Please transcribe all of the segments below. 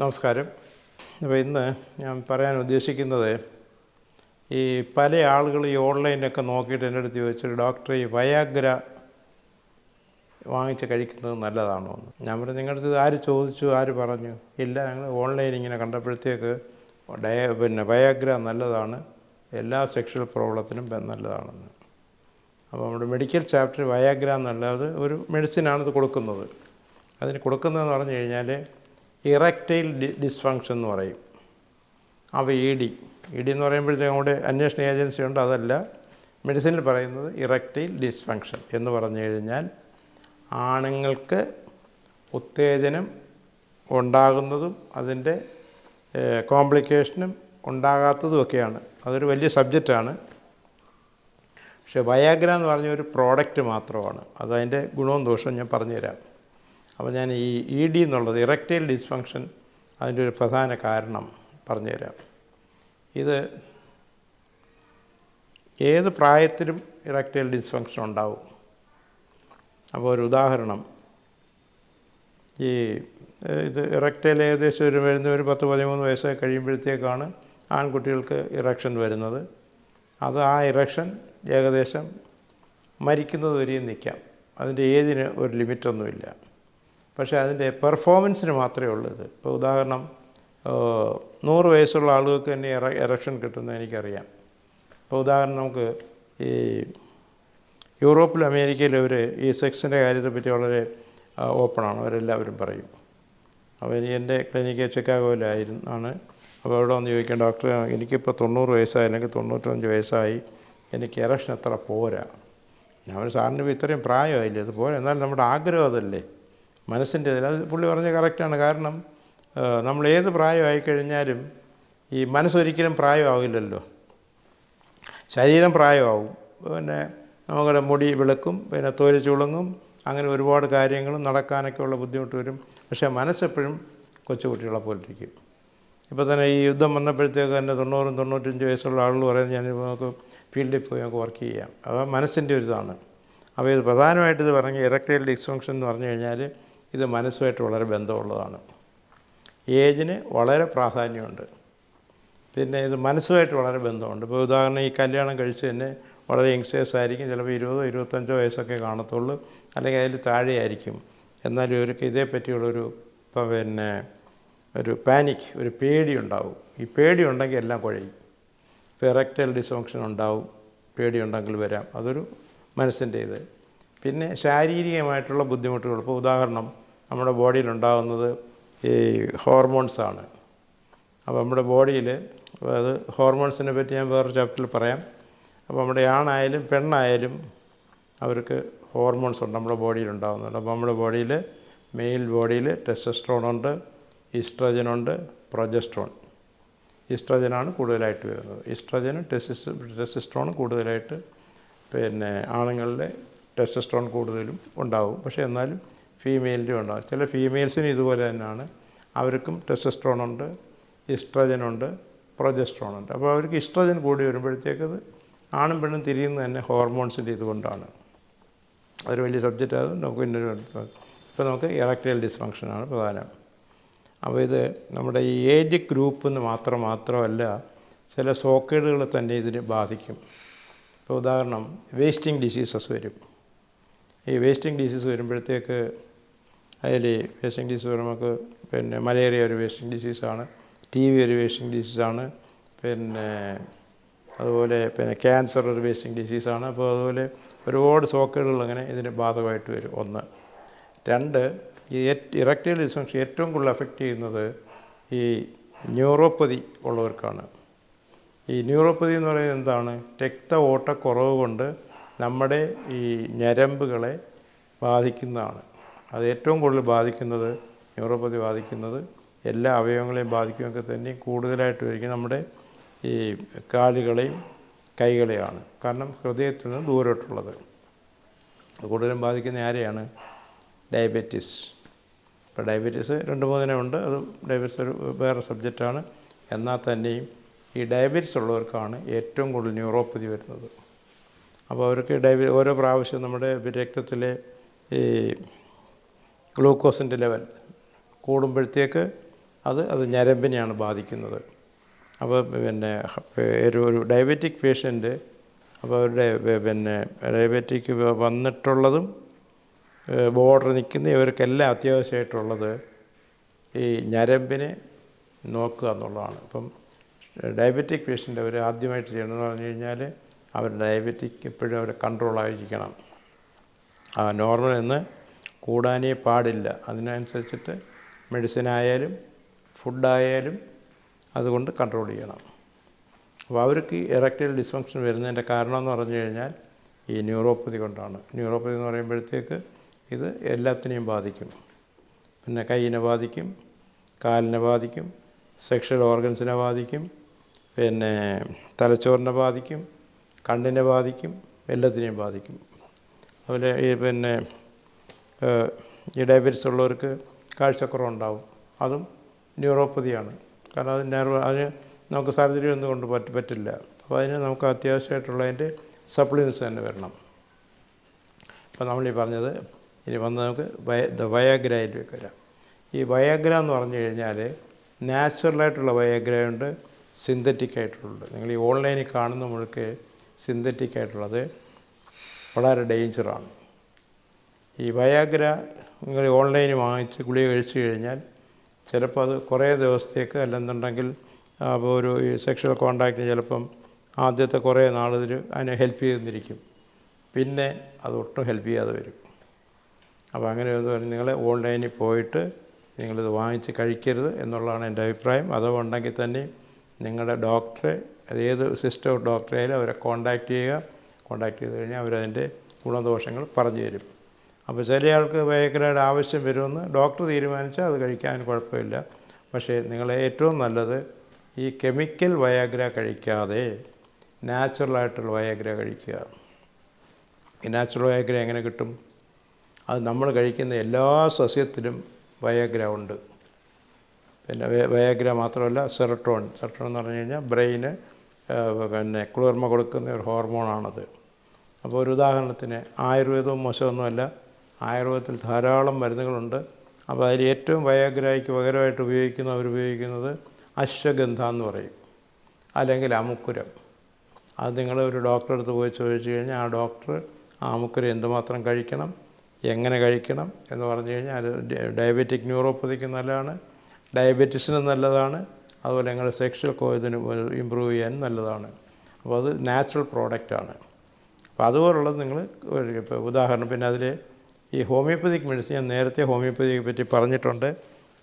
നമസ്കാരം. അപ്പോൾ ഇന്ന് ഞാൻ പറയാൻ ഉദ്ദേശിക്കുന്നത് ഈ പല ആളുകൾ ഈ ഓൺലൈനൊക്കെ നോക്കിയിട്ട് എന്റെ അടുത്ത് ചോദിച്ചു ഡോക്ടർ ഈ വയാഗ്ര വാങ്ങിച്ച് കഴിക്കുന്നത് നല്ലതാണോ? എന്ന്. ഞാൻ പറഞ്ഞു നിങ്ങളുടെ അടുത്ത് ആര് ചോദിച്ചു? ആര് പറഞ്ഞു? ഇല്ല ഞങ്ങൾ ഓൺലൈൻ ഇങ്ങനെ കണ്ടപ്പോഴത്തേക്ക് ഡയ പിന്നെ വയാഗ്ര നല്ലതാണ് എല്ലാ സെക്ഷൽ പ്രോബ്ലത്തിനും നല്ലതാണെന്ന്. അപ്പോൾ നമ്മുടെ മെഡിക്കൽ ചാപ്റ്റർ വയാഗ്ര എന്നുള്ളത് ഒരു മെഡിസിനാണ് ഇത് കൊടുക്കുന്നത്. അതിന് കൊടുക്കുന്നതെന്ന് പറഞ്ഞു കഴിഞ്ഞാൽ ഇറക്റ്റൈൽ ഡിസ്ഫങ്ഷൻ എന്ന് പറയും. അവ ഇ ഡി. ഇ ഡി എന്ന് പറയുമ്പോഴത്തേക്കും നമ്മുടെ അന്വേഷണ ഏജൻസി ഉണ്ട് അതല്ല. മെഡിസിനിൽ പറയുന്നത് ഇറക്റ്റൈൽ ഡിസ്ഫങ്ഷൻ എന്ന് പറഞ്ഞു കഴിഞ്ഞാൽ ആണുങ്ങൾക്ക് ഉത്തേജനം ഉണ്ടാകുന്നതും അതിന്റെ കോംപ്ലിക്കേഷനും ഉണ്ടാകാത്തതും ഒക്കെയാണ്. അതൊരു വലിയ സബ്ജക്റ്റാണ്. പക്ഷേ വയാഗ്ര എന്ന് പറഞ്ഞ ഒരു പ്രോഡക്റ്റ് മാത്രമാണ്. അതതിന്റെ ഗുണവും ദോഷവും ഞാൻ പറഞ്ഞുതരാം. അപ്പോൾ ഞാൻ ഈ ഇ ഡി എന്നുള്ളത് ഇറക്റ്റൈൽ ഡിസ്ഫങ്ഷൻ അതിന്റെ ഒരു പ്രധാന കാരണം പറഞ്ഞുതരാം. ഇത് ഏത് പ്രായത്തിലും ഇറക്റ്റൈൽ ഡിസ്ഫങ്ഷൻ ഉണ്ടാവും. അപ്പോൾ ഒരു ഉദാഹരണം. ഈ ഇത് ഇറക്റ്റൈൽ ഏകദേശം ഒരു വരുന്ന ഒരു പത്ത് പതിമൂന്ന് വയസ്സൊക്കെ കഴിയുമ്പോഴത്തേക്കാണ് ആൺകുട്ടികൾക്ക് ഇറക്ഷൻ വരുന്നത്. അത് ആ ഇറക്ഷൻ ഏകദേശം മരിക്കുന്നത് വരെയും നിൽക്കാം. അതിന്റെ ഏതിന് ഒരു ലിമിറ്റൊന്നുമില്ല. പക്ഷേ അതിന്റെ പെർഫോമൻസിന് മാത്രമേ ഉള്ളൂ ഇത്. ഇപ്പോൾ ഉദാഹരണം നൂറ് വയസ്സുള്ള ആളുകൾക്ക് തന്നെ ഇറ ഇറക്ഷൻ കിട്ടുന്നത് എനിക്കറിയാം. ഇപ്പോൾ ഉദാഹരണം നമുക്ക് ഈ യൂറോപ്പിലും അമേരിക്കയിലും അവർ ഈ സെക്സിന്റെ കാര്യത്തെ പറ്റി വളരെ ഓപ്പണാണ്. അവരെല്ലാവരും പറയും. അവർ എന്റെ ക്ലിനിക്ക് ചിക്കാഗോയിലായിരുന്നു ആണ്. അപ്പോൾ അവിടെ വന്ന് ചോദിക്കാം ഡോക്ടർ എനിക്കിപ്പോൾ തൊണ്ണൂറ് വയസ്സായി അല്ലെങ്കിൽ തൊണ്ണൂറ്റഞ്ച് വയസ്സായി എനിക്ക് ഇറക്ഷൻ എത്ര പോരാ? ഞാൻ സാറിന് ഇപ്പോൾ ഇത്രയും പ്രായമായില്ലേ അത് പോരാ. എന്നാൽ നമ്മുടെ ആഗ്രഹം അതല്ലേ. മനസ്സിന്റെ അത് പുള്ളി പറഞ്ഞ കറക്റ്റാണ് കാരണം നമ്മൾ ഏത് പ്രായമായി കഴിഞ്ഞാലും ഈ മനസ്സൊരിക്കലും പ്രായമാവില്ലല്ലോ. ശരീരം പ്രായമാവും. പിന്നെ നമ്മുടെ മുടി വിളക്കും പിന്നെ തോരി ചുളുങ്ങും അങ്ങനെ ഒരുപാട് കാര്യങ്ങളും നടക്കാനൊക്കെയുള്ള ബുദ്ധിമുട്ട് വരും. പക്ഷേ മനസ്സെപ്പോഴും കൊച്ചുകുട്ടികളെ പോലെ ഇരിക്കും. ഇപ്പോൾ തന്നെ ഈ യുദ്ധം വന്നപ്പോഴത്തേക്ക് തന്നെ തൊണ്ണൂറും തൊണ്ണൂറ്റഞ്ച് വയസ്സുള്ള ആളുകൾ പറയുന്നത് ഞാൻ നമുക്ക് ഫീൽഡിൽ പോയി നമുക്ക് വർക്ക് ചെയ്യാം. അപ്പോൾ മനസ്സിന്റെ ഒരു ഇതാണ് അപ്പോൾ ഇത് പ്രധാനമായിട്ട് ഇത് പറഞ്ഞ് ഇറക്റ്റൈൽ ഡിസ്ഫങ്ഷൻ എന്ന് പറഞ്ഞു കഴിഞ്ഞാൽ ഇത് മനസ്സുമായിട്ട് വളരെ ബന്ധമുള്ളതാണ്. ഏജിന് വളരെ പ്രാധാന്യമുണ്ട്. പിന്നെ ഇത് മനസ്സുമായിട്ട് വളരെ ബന്ധമുണ്ട്. ഇപ്പോൾ ഉദാഹരണം ഈ കല്യാണം കഴിച്ച് തന്നെ വളരെ യങ്സ്റ്റേഴ്സ് ആയിരിക്കും. ചിലപ്പോൾ ഇരുപതോ ഇരുപത്തഞ്ചോ വയസ്സൊക്കെ കാണത്തുള്ളൂ. അല്ലെങ്കിൽ അതിൽ താഴെയായിരിക്കും. എന്നാലും ഇവർക്ക് ഇതേപ്പറ്റിയുള്ളൊരു പിന്നെ ഒരു പാനിക് ഒരു പേടി ഉണ്ടാവും ഈ പേടി ഉണ്ടെങ്കിൽ എല്ലാം കുഴയും. ഇപ്പോൾ ഇറക്റ്റൽ ഡിസ്ഫങ്ഷൻ ഉണ്ടാവും. പേടി ഉണ്ടെങ്കിൽ വരാം. അതൊരു മനസ്സിന്റെ ഇത് പിന്നെ ശാരീരികമായിട്ടുള്ള ബുദ്ധിമുട്ടുകൾ. ഇപ്പോൾ ഉദാഹരണം നമ്മുടെ ബോഡിയിലുണ്ടാകുന്നത് ഈ ഹോർമോൺസാണ്. അപ്പോൾ നമ്മുടെ ബോഡിയിൽ അത് ഹോർമോൺസിനെ പറ്റി ഞാൻ വേറൊരു ചാപ്റ്ററിൽ പറയാം. അപ്പോൾ നമ്മുടെ ആണായാലും പെണ്ണായാലും അവർക്ക് ഹോർമോൺസ് ഉണ്ട് നമ്മുടെ ബോഡിയിൽ ഉണ്ടാകുന്നുണ്ട് അപ്പോൾ നമ്മുടെ ബോഡിയിൽ മെയിൽ ബോഡിയിൽ ടെസ്റ്റസ്ട്രോൺ ഉണ്ട് ഈസ്ട്രജൻ ഉണ്ട് പ്രൊജസ്ട്രോൺ ഈസ്ട്രജനാണ് കൂടുതലായിട്ട് വരുന്നത്. ഈസ്ട്രജനും ടെസിസ് ടെസിസ്ട്രോണും കൂടുതലായിട്ട് പിന്നെ ആണുങ്ങളിലെ ടെസ്റ്റസ്ട്രോൺ കൂടുതലും ഉണ്ടാവും. പക്ഷേ എന്നാലും ഫീമെയിലിന്റെ ഉണ്ടാകും ചില ഫീമെയിൽസിനും ഇതുപോലെ തന്നെയാണ്. അവർക്കും ടെസ്റ്റസ്ട്രോൺ ഉണ്ട് ഇസ്ട്രജൻ ഉണ്ട് പ്രൊജസ്ട്രോൺ ഉണ്ട്. അപ്പോൾ അവർക്ക് ഇസ്ട്രജൻ കൂടി വരുമ്പോഴത്തേക്കത് ആണും പെണ്ണും തിരിയുന്നത് തന്നെ ഹോർമോൺസിന്റെ ഇതുകൊണ്ടാണ്. അതൊരു വലിയ സബ്ജക്റ്റ് ആയത് നമുക്ക് ഇന്നൊരു ഇപ്പോൾ നമുക്ക് ഇറക്റ്റൈൽ ഡിസ്ഫങ്ഷനാണ് പ്രധാനം. അപ്പോൾ ഇത് നമ്മുടെ ഈ ഏജ് ഗ്രൂപ്പ് എന്ന് മാത്രം മാത്രമല്ല ചില സോക്കേടുകൾ തന്നെ ഇതിന് ബാധിക്കും. ഇപ്പോൾ ഉദാഹരണം വേസ്റ്റിംഗ് ഡിസീസസ് വരും. ഈ വേസ്റ്റിംഗ് ഡിസീസ് വരുമ്പോഴത്തേക്ക് അതിൽ വേസ്റ്റിംഗ് ഡിസീസ് നമുക്ക് പിന്നെ മലേറിയ ഒരു വേസ്റ്റിംഗ് ഡിസീസാണ് ടി വി ഒരു വേസ്റ്റിംഗ് ഡിസീസാണ് പിന്നെ അതുപോലെ പിന്നെ ക്യാൻസർ ഒരു വേസ്റ്റിംഗ് ഡിസീസാണ്. അപ്പോൾ അതുപോലെ ഒരുപാട് സോക്കേടുകൾ അങ്ങനെ ഇതിന് ബാധകമായിട്ട് വരും. ഒന്ന്. രണ്ട് ഈ ഇറക്റ്റൈൽ ഡിസ്ഫങ്ഷൻ ഏറ്റവും കൂടുതൽ അഫക്റ്റ് ചെയ്യുന്നത് ഈ ന്യൂറോപ്പതി ഉള്ളവർക്കാണ്. ഈ ന്യൂറോപ്പതി എന്ന് പറയുന്നത് എന്താണ്? രക്ത ഓട്ടക്കുറവ് കൊണ്ട് നമ്മുടെ ഈ ഞരമ്പുകളെ ബാധിക്കുന്നതാണ്. അത് ഏറ്റവും കൂടുതൽ ബാധിക്കുന്നത് ന്യൂറോപ്പതി ബാധിക്കുന്നത് എല്ലാ അവയവങ്ങളെയും ബാധിക്കുമൊക്കെ തന്നെ കൂടുതലായിട്ട് വരിക നമ്മുടെ ഈ കാലുകളെയും കൈകളെയാണ് കാരണം ഹൃദയത്തിൽ നിന്ന് ദൂരോട്ടുള്ളത്. കൂടുതലും ബാധിക്കുന്ന ആരെയാണ്? ഡയബറ്റീസ്. ഇപ്പോൾ ഡയബറ്റീസ് രണ്ട് മൂന്നിനം ഉണ്ട്. അത് ഡയബറ്റീസ് ഒരു വേറെ സബ്ജക്റ്റാണ്. എന്നാൽ തന്നെയും ഈ ഡയബറ്റീസ് ഉള്ളവർക്കാണ് ഏറ്റവും കൂടുതൽ ന്യൂറോപ്പതി വരുന്നത്. അപ്പോൾ അവർക്ക് ഡയബ ഓരോ പ്രാവശ്യം നമ്മുടെ രക്തത്തിലെ ഈ ഗ്ലൂക്കോസിന്റെ ലെവൽ കൂടുമ്പോഴത്തേക്ക് അത് അത് ഞരമ്പിനെയാണ് ബാധിക്കുന്നത്. അപ്പോൾ പിന്നെ ഒരു ഒരു ഡയബറ്റിക് പേഷ്യന്റ് അപ്പോൾ അവരുടെ പിന്നെ ഡയബറ്റിക് വന്നിട്ടുള്ളതും ബോർഡർ നിൽക്കുന്ന ഇവർക്കെല്ലാം അത്യാവശ്യമായിട്ടുള്ളത് ഈ ഞരമ്പിനെ നോക്കുക എന്നുള്ളതാണ്. ഇപ്പം ഡയബറ്റിക് പേഷ്യന്റ് അവർ ആദ്യമായിട്ട് ചെയ്യണമെന്ന് പറഞ്ഞു കഴിഞ്ഞാൽ അവർ ഡയബറ്റിക് എപ്പോഴും അവർ കൺട്രോളായിരിക്കണം നോർമൽ എന്ന് കൂടാനേ പാടില്ല. അതിനനുസരിച്ചിട്ട് മെഡിസിൻ ആയാലും ഫുഡായാലും അതുകൊണ്ട് കൺട്രോൾ ചെയ്യണം. അപ്പോൾ അവർക്ക് ഇറക്റ്റൈൽ ഡിസ്ഫങ്ഷൻ വരുന്നതിന്റെ കാരണം എന്ന് പറഞ്ഞു കഴിഞ്ഞാൽ ഈ ന്യൂറോപ്പതി കൊണ്ടാണ്. ന്യൂറോപ്പതി എന്ന് പറയുമ്പോഴത്തേക്ക് ഇത് എല്ലാത്തിനെയും ബാധിക്കും. പിന്നെ കൈയിനെ ബാധിക്കും കാലിനെ ബാധിക്കും സെക്ഷൽ ഓർഗൻസിനെ ബാധിക്കും പിന്നെ തലച്ചോറിനെ ബാധിക്കും കണ്ണിനെ ബാധിക്കും എല്ലാത്തിനെയും ബാധിക്കും. അതുപോലെ ഈ പിന്നെ ഈ ഡയബറ്റീസ് ഉള്ളവർക്ക് കാഴ്ചക്കുറവുണ്ടാവും. അതും ന്യൂറോപ്പതിയാണ്. കാരണം അത് നെർവ് അതിന് നമുക്ക് സർജറി ഒന്നും കൊണ്ട് പറ്റ പറ്റില്ല. അപ്പോൾ അതിന് നമുക്ക് അത്യാവശ്യമായിട്ടുള്ളതിന്റെ സപ്ലിമെന്റ്സ് തന്നെ വരണം. അപ്പോൾ നമ്മൾ ഈ പറഞ്ഞത് ഇനി വന്ന് നമുക്ക് വയ വയാഗ്രയിലേക്ക് വരാം. ഈ വയാഗ്ര എന്ന് പറഞ്ഞു കഴിഞ്ഞാൽ നാച്ചുറലായിട്ടുള്ള വയാഗ്രയുണ്ട് സിന്തറ്റിക് ആയിട്ടുള്ളത് നിങ്ങൾ ഈ ഓൺലൈനിൽ കാണുന്ന മുഴുക്ക് സിന്തറ്റിക് ആയിട്ടുള്ളത് വളരെ ഡേഞ്ചറാണ്. ഈ വയാഗ്ര നിങ്ങൾ ഓൺലൈൻ വാങ്ങിച്ച് ഗുളിക കഴിച്ചു കഴിഞ്ഞാൽ ചിലപ്പോൾ അത് കുറേ ദിവസത്തേക്ക് അല്ലെന്നുണ്ടെങ്കിൽ ഒരു സെക്ഷൽ കോണ്ടാക്റ്റിന് ചിലപ്പം ആദ്യത്തെ കുറേ നാളിതിൽ അതിനെ ഹെൽപ്പ് ചെയ്തിരിക്കും പിന്നെ അത് ഒട്ടും ഹെൽപ്പ് ചെയ്യാതെ വരും. അപ്പോൾ അങ്ങനെ എന്ന് പറഞ്ഞ് നിങ്ങൾ ഓൺലൈനിൽ പോയിട്ട് നിങ്ങളിത് വാങ്ങിച്ച് കഴിക്കരുത് എന്നുള്ളതാണ് എന്റെ അഭിപ്രായം. അഥവാ ഉണ്ടെങ്കിൽ തന്നെ നിങ്ങളുടെ ഡോക്ടറെ ഏത് സിസ്റ്റർ ഡോക്ടറെ അവരെ കോണ്ടാക്റ്റ് ചെയ്യുക. കോണ്ടാക്ട് ചെയ്ത് കഴിഞ്ഞാൽ അവരതിന്റെ ഗുണദോഷങ്ങൾ പറഞ്ഞു തരും. അപ്പോൾ ചില ആൾക്ക് വയഗ്രയുടെ ആവശ്യം വരുമെന്ന് ഡോക്ടർ തീരുമാനിച്ചാൽ അത് കഴിക്കാൻ കുഴപ്പമില്ല. പക്ഷേ നിങ്ങൾ ഏറ്റവും നല്ലത് ഈ കെമിക്കൽ വയാഗ്ര കഴിക്കാതെ നാച്ചുറലായിട്ടുള്ള വയാഗ്ര കഴിക്കുക. ഈ നാച്ചുറൽ വയാഗ്ര എങ്ങനെ കിട്ടും? അത് നമ്മൾ കഴിക്കുന്ന എല്ലാ സസ്യത്തിലും വയാഗ്ര ഉണ്ട്. പിന്നെ വയ- വയാഗ്ര മാത്രമല്ല സെറട്ടോൺ. സെറട്ടോൺ എന്ന് പറഞ്ഞു കഴിഞ്ഞാൽ ബ്രെയിന് പിന്നെ കുളിർമ കൊടുക്കുന്ന ഒരു ഹോർമോണാണത്. അപ്പോൾ ഒരു ഉദാഹരണത്തിന് ആയുർവേദവും മോശമൊന്നുമല്ല. ആയുർവേദത്തിൽ ധാരാളം മരുന്നുകളുണ്ട്. അപ്പോൾ അതിൽ ഏറ്റവും വയാഗ്രായ്ക്ക് പകരമായിട്ട് ഉപയോഗിക്കുന്ന അവരുപയോഗിക്കുന്നത് അശ്വഗന്ധ എന്ന് പറയും. അല്ലെങ്കിൽ അമുക്കുരം. അത് നിങ്ങൾ ഒരു ഡോക്ടറെ അടുത്ത് പോയി ചോദിച്ചു കഴിഞ്ഞാൽ ആ ഡോക്ടർ ആ അമുക്കുരം എന്തുമാത്രം കഴിക്കണം എങ്ങനെ കഴിക്കണം എന്ന് പറഞ്ഞു കഴിഞ്ഞാൽ അത് ഡയബറ്റിക് ന്യൂറോപ്പതിക്ക് നല്ലതാണ്. ഡയബറ്റീസിന് നല്ലതാണ്. അതുപോലെ ഞങ്ങൾ സെക്ഷൽ കോയതിന് ഇമ്പ്രൂവ് ചെയ്യാൻ നല്ലതാണ്. അപ്പോൾ അത് നാച്ചുറൽ പ്രോഡക്റ്റാണ് അപ്പോൾ അതുപോലുള്ളത് നിങ്ങൾ ഇപ്പോൾ ഉദാഹരണം പിന്നെ അതിൽ ഈ ഹോമിയോപ്പതിക് മെഡിസിൻ ഞാൻ നേരത്തെ ഹോമിയോപ്പതിയെ പറ്റി പറഞ്ഞിട്ടുണ്ട്.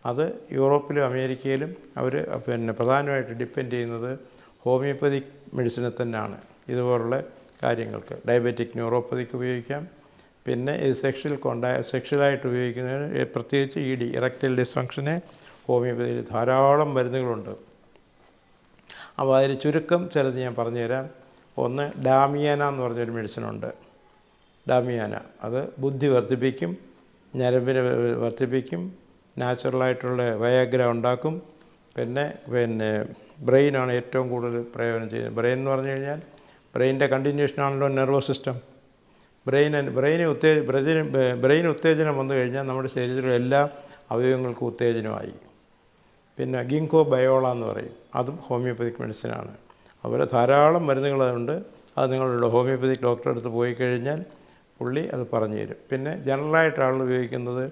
അത് യൂറോപ്പിലും അമേരിക്കയിലും അവർ പിന്നെ പ്രധാനമായിട്ട് ഡിപ്പെൻഡ് ചെയ്യുന്നത് ഹോമിയോപ്പതിക് മെഡിസിനെ തന്നെയാണ്. ഇതുപോലുള്ള കാര്യങ്ങൾക്ക്. ഡയബറ്റിക് ന്യൂറോപ്പതിക്ക് ഉപയോഗിക്കാം. പിന്നെ ഇത് സെക്ഷൽ കൊണ്ടാ സെക്ഷലായിട്ട് ഉപയോഗിക്കുന്നതിന് പ്രത്യേകിച്ച് ഇ ഡി ഇറക്റ്റൽ ഡിസ്ഫങ്ഷന് ഹോമിയോപ്പതിയിൽ ധാരാളം മരുന്നുകളുണ്ട്. അപ്പോൾ അതിൽ ചുരുക്കം ചിലത് ഞാൻ പറഞ്ഞുതരാം. ഒന്ന് ഡാമിയാന എന്ന് പറഞ്ഞൊരു മെഡിസിനുണ്ട്. ഡാമിയാന. അത് ബുദ്ധി വർദ്ധിപ്പിക്കും ഞരമ്പിനെ വർദ്ധിപ്പിക്കും നാച്ചുറലായിട്ടുള്ള വയാഗ്ര ഉണ്ടാക്കും. പിന്നെ പിന്നെ ബ്രെയിനാണ് ഏറ്റവും കൂടുതൽ പ്രയോജനം ചെയ്യുന്നത്. ബ്രെയിൻ എന്ന് പറഞ്ഞു കഴിഞ്ഞാൽ ബ്രെയിനിന്റെ കണ്ടിന്യൂഷനാണല്ലോ നെർവസ് സിസ്റ്റം. ബ്രെയിൻ ബ്രെയിന് ഉത്തേജ ബ്രെയിൻ ബ്രെയിൻ ഉത്തേജനം വന്നു കഴിഞ്ഞാൽ നമ്മുടെ ശരീരത്തിലെ എല്ലാ അവയവങ്ങൾക്കും ഉത്തേജനമായി. പിന്നെ ഗിങ്കോ ബയോള എന്ന് പറയും. അതും ഹോമിയോപ്പതിക് മെഡിസിനാണ്. അതുപോലെ ധാരാളം മരുന്നുകളുണ്ട് അത് നിങ്ങളുടെ ഹോമിയോപ്പതിക് ഡോക്ടറെ അടുത്ത് പോയി കഴിഞ്ഞാൽ പുള്ളി അത് പറഞ്ഞു തരും. പിന്നെ ജനറലായിട്ട് ആളുകൾ ഉപയോഗിക്കുന്നത്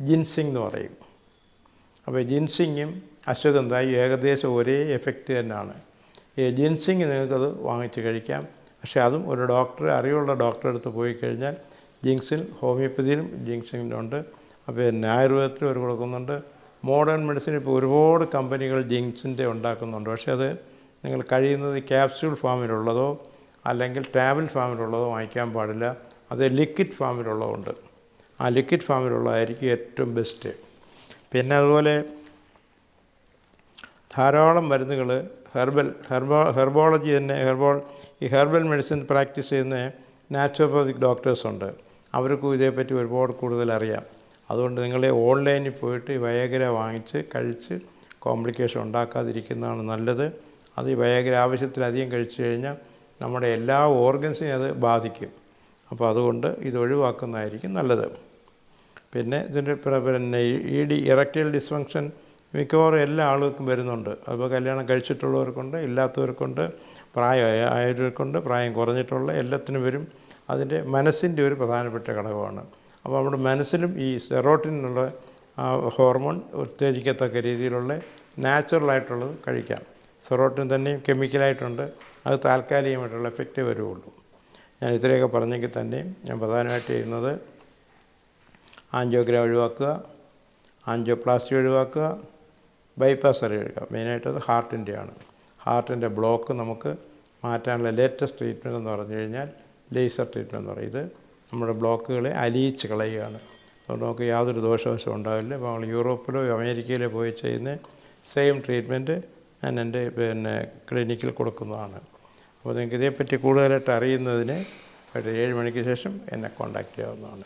ജിൻസിങ് എന്ന് പറയും. അപ്പോൾ ജിൻസിങ്ങും അശ്വഗന്ധായും ഏകദേശം ഒരേ എഫക്റ്റ് തന്നെയാണ്. ഈ ജിൻസിങ് നിങ്ങൾക്കത് വാങ്ങിച്ച് കഴിക്കാം. പക്ഷേ അതും ഒരു ഡോക്ടർ അറിവുള്ള ഡോക്ടറെ അടുത്ത് പോയി കഴിഞ്ഞാൽ ജിങ്സിൽ ഹോമിയോപ്പതിയിലും ജിൻസിങ്ങിലുണ്ട്. അപ്പോൾ പിന്നെ ആയുർവേദത്തിലും അവർ കൊടുക്കുന്നുണ്ട്. മോഡേൺ മെഡിസിൻ ഇപ്പോൾ ഒരുപാട് കമ്പനികൾ ജിങ്സിന്റെ ഉണ്ടാക്കുന്നുണ്ട്. പക്ഷേ അത് നിങ്ങൾ കഴിയുന്നത് ക്യാപ്സ്യൂൾ ഫാമിലുള്ളതോ അല്ലെങ്കിൽ ടാബ്ലറ്റ് ഫാമിലുള്ളതോ വാങ്ങിക്കാൻ പാടില്ല. അത് ലിക്വിഡ് ഫാമിലുള്ളതുണ്ട് ആ ലിക്വിഡ് ഫാമിലുള്ളതായിരിക്കും ഏറ്റവും ബെസ്റ്റ് പിന്നെ അതുപോലെ ധാരാളം മരുന്നുകൾ ഹെർബൽ ഹെർബോ ഹെർബോളജി തന്നെ ഹെർബോൾ ഈ ഹെർബൽ മെഡിസിൻ പ്രാക്ടീസ് ചെയ്യുന്ന നാച്ചുറോപ്പതിക് ഡോക്ടേഴ്സ് ഉണ്ട്. അവർക്കും ഇതേപ്പറ്റി ഒരുപാട് കൂടുതൽ അറിയാം. അതുകൊണ്ട് നിങ്ങൾ ഓൺലൈനിൽ പോയിട്ട് ഈ വയഗ്ര വാങ്ങിച്ച് കഴിച്ച് കോംപ്ലിക്കേഷൻ ഉണ്ടാക്കാതിരിക്കുന്നതാണ് നല്ലത്. അത് ഈ വയഗ്ര ആവശ്യത്തിലധികം കഴിച്ചു കഴിഞ്ഞാൽ നമ്മുടെ എല്ലാ ഓർഗൻസിനെയും അത് ബാധിക്കും. അപ്പോൾ അതുകൊണ്ട് ഇത് ഒഴിവാക്കുന്നതായിരിക്കും നല്ലത്. പിന്നെ ഇതിന്റെ പിന്നെ ഇ ഡി ഇറക്റ്റൽ ഡിസ്ഫങ്ഷൻ മിക്കവാറും എല്ലാ ആളുകൾക്കും വരുന്നുണ്ട്. അപ്പോൾ കല്യാണം കഴിച്ചിട്ടുള്ളവർക്കുണ്ട് ഇല്ലാത്തവർക്കുണ്ട് പ്രായമായ ആയവർക്കുണ്ട് പ്രായം കുറഞ്ഞിട്ടുള്ള എല്ലാത്തിനും വരും. അതിന്റെ മനസ്സിന്റെ ഒരു പ്രധാനപ്പെട്ട ഘടകമാണ്. അപ്പോൾ നമ്മുടെ മനസ്സിലും ഈ സെറോട്ടിനുള്ള ആ ഹോർമോൺ ഉത്തേജിക്കത്തക്ക രീതിയിലുള്ള നാച്ചുറലായിട്ടുള്ളത് കഴിക്കാം. സെറോട്ടിൻ തന്നെയും കെമിക്കലായിട്ടുണ്ട്. അത് താൽക്കാലികമായിട്ടുള്ള എഫക്റ്റേ വരുള്ളൂ ഞാൻ ഇത്രയൊക്കെ പറഞ്ഞെങ്കിൽ തന്നെ ഞാൻ പ്രധാനമായിട്ട് ചെയ്യുന്നത് ആൻജിയോഗ്രാം ഒഴിവാക്കുക ആൻജിയോപ്ലാസ്റ്റി ഒഴിവാക്കുക ബൈപ്പാസ് സർജറി എടുക്കുക മെയിനായിട്ട് അത് ഹാർട്ടിന്റെയാണ്. ഹാർട്ടിന്റെ ബ്ലോക്ക് നമുക്ക് മാറ്റാനുള്ള ലേറ്റസ്റ്റ് ട്രീറ്റ്മെന്റ് എന്ന് പറഞ്ഞു കഴിഞ്ഞാൽ ലേസർ ട്രീറ്റ്മെന്റ് എന്ന് പറയും. ഇത് നമ്മുടെ ബ്ലോക്കുകളെ അലിയിച്ച് കളയുകയാണ്. അതുകൊണ്ട് നമുക്ക് യാതൊരു ദോഷവശവും ഉണ്ടാവില്ല. അപ്പോൾ നമ്മൾ യൂറോപ്പിലോ അമേരിക്കയിലോ പോയി ചെയ്യുന്ന സെയിം ട്രീറ്റ്മെന്റ് ഞാൻ എന്റെ പിന്നെ ക്ലിനിക്കിൽ കൊടുക്കുന്നതാണ്. അപ്പോൾ നിങ്ങൾക്ക് ഇതേപ്പറ്റി കൂടുതലായിട്ട് അറിയുന്നതിന് ഒരു ഏഴ് മണിക്ക് ശേഷം എന്നെ കോൺടാക്റ്റ് ചെയ്യാവുന്നതാണ്.